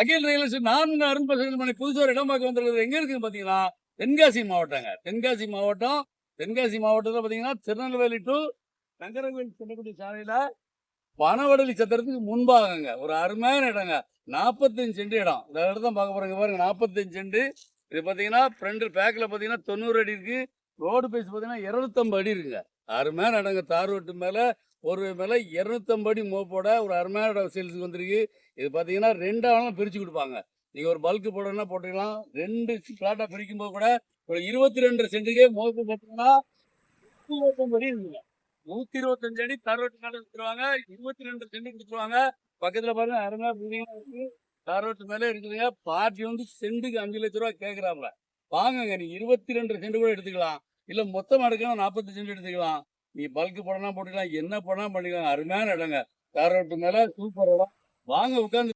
அகில் real நான் அருண் பசங்க பண்ணி ஒரு இடம் பார்க்க வந்திருக்கிறது. எங்க இருக்குன்னு பாத்தீங்கன்னா தென்காசி மாவட்டங்க. தென்காசி மாவட்டம் தென்காசி மாவட்டத்தில் பாத்தீங்கன்னா திருநெல்வேலி டு நங்கரவேல் செல்லக்கூடிய சாலையில பனவடலி சத்திரத்துக்கு முன்பாகங்க. ஒரு அருமையான இடங்க. நாற்பத்தஞ்சு செண்டு இடம். இந்த இடம்தான் பார்க்க போறீங்க பாருங்க. நாற்பத்தஞ்சு செண்டு. இது பார்த்தீங்கன்னா ஃப்ரண்ட் பேக்கில் பார்த்தீங்கன்னா தொண்ணூறு அடி இருக்குது ரோடு பேஸ் பார்த்தீங்கன்னா இருநூத்தம்பது அடி இருக்குங்க. அருமையான இடங்க தார் ரோட்டு மேலே ஒரு மேலே இருநூத்தம்பது அடி மோப்போட ஒரு அருமையான இடம் சேல்ஸுக்கு வந்திருக்கு. இது பார்த்தீங்கன்னா ரெண்டாவெல்லாம் பிரித்து கொடுப்பாங்க. நீங்கள் ஒரு பல்க்கு போடணும்னா போட்டுக்கலாம். ரெண்டு ஃப்ளாட்டாக பிரிக்கும் போது கூட ஒரு இருபத்தி ரெண்டு சென்ட்டுக்கே மோப்பு பார்த்தீங்கன்னா இருபத்தஞ்சு அடி இருக்குங்க. நூற்றி இருபத்தஞ்சு அடி தார் ரோட்டு மேலே கொடுத்துருவாங்க. இருபத்தி ரெண்டு சென்ட் கொடுத்துருவாங்க. பக்கத்தில் பாருங்கள் அருமையாக பில்டிங்காக தார் ரோட்டு மேலே இருக்குதுங்க. பார்ட்டி வந்து சென்ட்டுக்கு அஞ்சு லட்ச ரூபா கேட்குறாப்புல வாங்குங்க. நீ இருபத்தி ரெண்டு சென்ட் கூட எடுத்துக்கலாம். இல்லை மொத்தமாக எடுக்கலாம் நாற்பத்தஞ்சு சென்ட் எடுத்துக்கலாம். நீ பல்க்கு படம்னா போட்டுக்கலாம் என்ன படம் பண்ணிக்கலாம் அருமையான இடங்க. தாரோட்டு மேலே சூப்பர் இடம். வாங்க உட்காந்து